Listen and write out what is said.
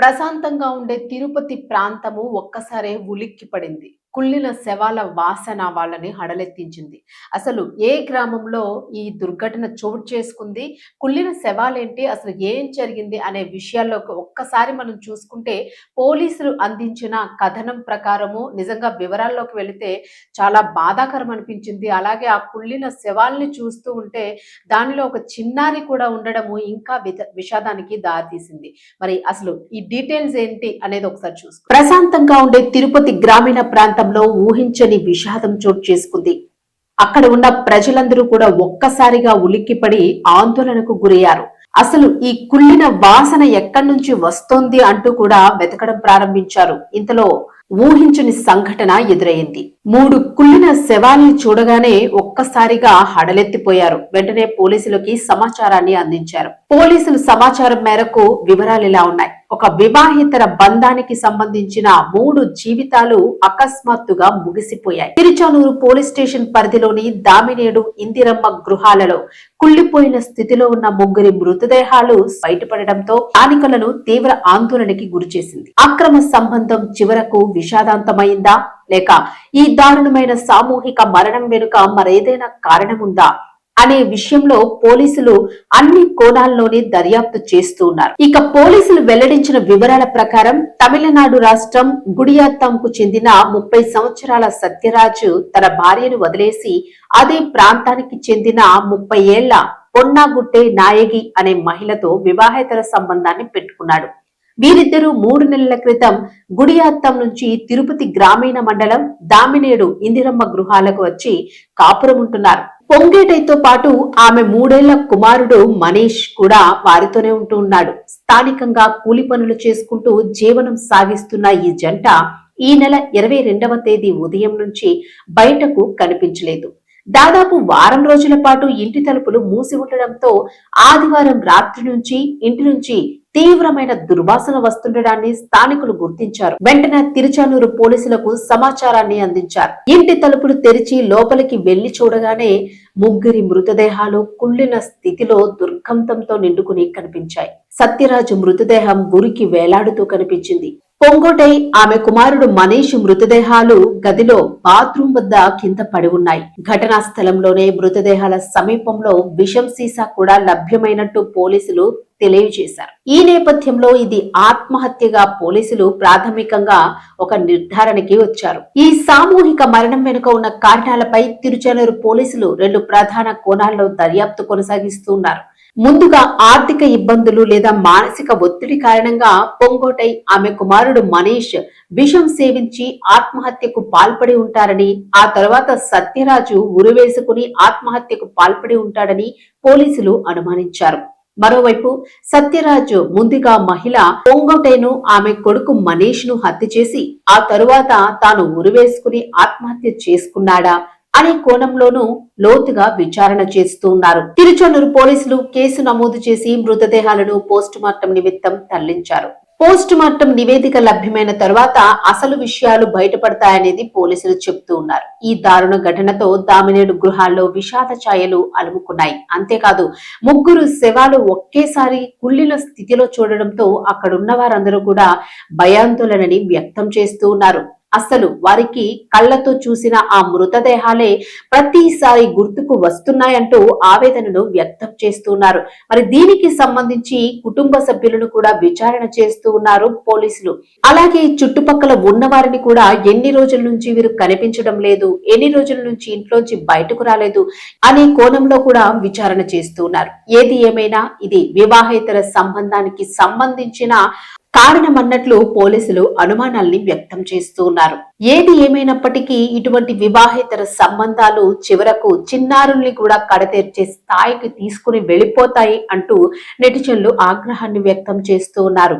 ప్రశాంతంగా ఉండే తిరుపతి ప్రాంతము ఒక్కసారే ఉలిక్కి పడింది కుళ్ళిన శవాల వాసన వాళ్ళని హడలెత్తించింది. అసలు ఏ గ్రామంలో ఈ దుర్ఘటన చోటు చేసుకుంది? కుళ్ళిన శవాలేంటి? అసలు ఏం జరిగింది? అనే విషయాల్లోకి ఒక్కసారి మనం చూసుకుంటే పోలీసులు అందించిన కథనం ప్రకారము నిజంగా వివరాల్లోకి వెళితే చాలా బాధాకరం అనిపించింది. అలాగే ఆ కుళ్ళిన శవాల్ని చూస్తూ ఉంటే దానిలో ఒక చిన్నారి కూడా ఉండడము ఇంకా విషాదానికి దారితీసింది. మరి అసలు ఈ డీటెయిల్స్ ఏంటి అనేది ఒకసారి చూసుకో ప్రశాంతంగా ఉండే తిరుపతి గ్రామీణ ప్రాంతంలో ఊహించని విషాదం చోటు చేసుకుంది. అక్కడ ఉన్న ప్రజలందరూ కూడా ఒక్కసారిగా ఉలిక్కిపడి ఆందోళనకు గురయ్యారు. అసలు ఈ కుళ్ళిన వాసన ఎక్కడి నుంచి వస్తోంది అంటూ కూడా వెతకడం ప్రారంభించారు. ఇంతలో ఊహించని సంఘటన ఎదురైంది. మూడు కుళ్ళిన శవాల్ని చూడగానే ఒక్కసారిగా హడలెత్తిపోయారు. వెంటనే పోలీసులకి సమాచారాన్ని అందించారు. పోలీసులు సమాచారం మేరకు వివరాలు ఇలా ఉన్నాయి. ఒక వివాహితర బంధానికి సంబంధించిన మూడు జీవితాలు అకస్మాత్తుగా ముగిసిపోయాయి. తిరుచానూరు పోలీస్ స్టేషన్ పరిధిలోని దామినేడు ఇందిరమ్మ గృహాలలో కుళ్ళిపోయిన స్థితిలో ఉన్న ముగ్గురి మృతదేహాలు బయటపడడంతో స్థానికులను తీవ్ర ఆందోళనకి గురిచేసింది. అక్రమ సంబంధం చివరకు విషాదాంతమైందా? లేక ఈ దారుణమైన సామూహిక మరణం వెనుక మరేదైనా కారణముందా అనే విషయంలో పోలీసులు అన్ని కోణాల్లోనే దర్యాప్తు చేస్తూ ఉన్నారు. ఇక పోలీసులు వెల్లడించిన వివరాల ప్రకారం తమిళనాడు రాష్ట్రం గుడియాత్తంకు చెందిన ముప్పై సంవత్సరాల సత్యరాజు తన భార్యను వదిలేసి అదే ప్రాంతానికి చెందిన ముప్పై ఏళ్ళ పొన్నాగుట్టే నాయగి అనే మహిళతో వివాహేతర సంబంధాన్ని పెట్టుకున్నాడు. వీరిద్దరూ మూడు నెలల క్రితం గుడియాత్తం నుంచి తిరుపతి గ్రామీణ మండలం దామినేడు ఇందిరమ్మ గృహాలకు వచ్చి కాపురం ఉంటున్నారు పొంగేటైతో పాటు ఆమె మూడేళ్ళ కుమారుడు మనీష్ కూడా వారితోనే ఉంటూ ఉన్నాడు. స్థానికంగా కూలి పనులు చేసుకుంటూ జీవనం సాగిస్తున్న ఈ జంట ఈ నెల ఇరవై రెండవ తేదీ ఉదయం నుంచి బయటకు కనిపించలేదు. దాదాపు వారం రోజుల పాటు ఇంటి తలుపులు మూసి ఉండడంతో ఆదివారం రాత్రి నుంచి ఇంటి నుంచి తీవ్రమైన దుర్వాసన వస్తుండడాన్ని స్థానికులు గుర్తించారు. వెంటనే తిరుచానూరు పోలీసులకు సమాచారాన్ని అందించారు. ఇంటి తలుపులు తెరిచి లోపలికి వెళ్ళి చూడగానే ముగ్గురి మృతదేహాలు కుళ్ళిన స్థితిలో దుర్గంధంతో నిండుకుని కనిపించాయి. సత్యరాజు మృతదేహం ఉరికి వేలాడుతూ కనిపించింది. పొంగోటై ఆమె కుమారుడు మనీష్ మృతదేహాలు గదిలో బాత్రూం వద్ద కింద పడి ఉన్నాయి. ఘటనా స్థలంలోనే మృతదేహాల సమీపంలో విషం సీసా కూడా లభ్యమైనట్టు పోలీసులు తెలియజేశారు. ఈ నేపథ్యంలో ఇది ఆత్మహత్యగా పోలీసులు ప్రాథమికంగా ఒక నిర్ధారణకి వచ్చారు. ఈ సామూహిక మరణం వెనుక ఉన్న కారణాలపై తిరుచానూరు పోలీసులు రెండు ప్రధాన కోణాల్లో దర్యాప్తు కొనసాగిస్తున్నారు. ముందుగా ఆర్థిక ఇబ్బందులు లేదా మానసిక ఒత్తిడి కారణంగా పొంగోటై ఆమె కుమారుడు మనీష్ విషం సేవించి ఆత్మహత్యకు పాల్పడి ఉంటారని ఆ తర్వాత సత్యరాజు ఉరివేసుకుని ఆత్మహత్యకు పాల్పడి ఉంటాడని పోలీసులు అనుమానించారు. మరోవైపు సత్యరాజు ముందుగా మహిళ పొంగోటైను ఆమె కొడుకు మనీష్ను హత్య చేసి ఆ తరువాత తాను ఉరివేసుకుని ఆత్మహత్య చేసుకున్నాడా? అనే కోణంలోనూ లోతుగా విచారణ చేస్తూ ఉన్నారు. తిరుచనూరు పోలీసులు కేసు నమోదు చేసి మృతదేహాలను పోస్ట్ మార్టం నిమిత్తం తరలించారు. పోస్ట్ మార్టం నివేదిక లభ్యమైన తర్వాత అసలు విషయాలు బయటపడతాయనేది పోలీసులు చెబుతూ ఉన్నారు. ఈ దారుణ ఘటనతో దామినేడు గృహాల్లో విషాద ఛాయలు అలుముకున్నాయి. అంతేకాదు ముగ్గురు శవాలు ఒకేసారి కుళ్ళిన స్థితిలో చూడడంతో అక్కడున్న వారందరూ కూడా భయాందోళనని వ్యక్తం చేస్తూ ఉన్నారు. అసలు వారికి కళ్ళతో చూసిన ఆ మృతదేహాలే ప్రతిసారి గుర్తుకు వస్తున్నాయంటూ ఆవేదనను వ్యక్తం చేస్తున్నారు. మరి దీనికి సంబంధించి కుటుంబ సభ్యులను కూడా విచారణ చేస్తూ ఉన్నారు పోలీసులు. అలాగే చుట్టుపక్కల ఉన్న వారిని కూడా ఎన్ని రోజుల నుంచి వీరు కనిపించడం లేదు ఎన్ని రోజుల నుంచి ఇంట్లోంచి బయటకు రాలేదు అనే కోణంలో కూడా విచారణ చేస్తూ ఉన్నారు ఏది ఏమైనా ఇది వివాహేతర సంబంధానికి సంబంధించిన కారణమన్నట్లు పోలీసులు అనుమానాల్ని వ్యక్తం చేస్తూ ఉన్నారు. ఏది ఏమైనప్పటికీ ఇటువంటి వివాహేతర సంబంధాలు చివరకు చిన్నారుల్ని కూడా కడతీర్చే స్థాయికి తీసుకుని వెళ్ళిపోతాయి అంటూ నెటిజన్లు ఆగ్రహాన్ని వ్యక్తం చేస్తూ ఉన్నారు.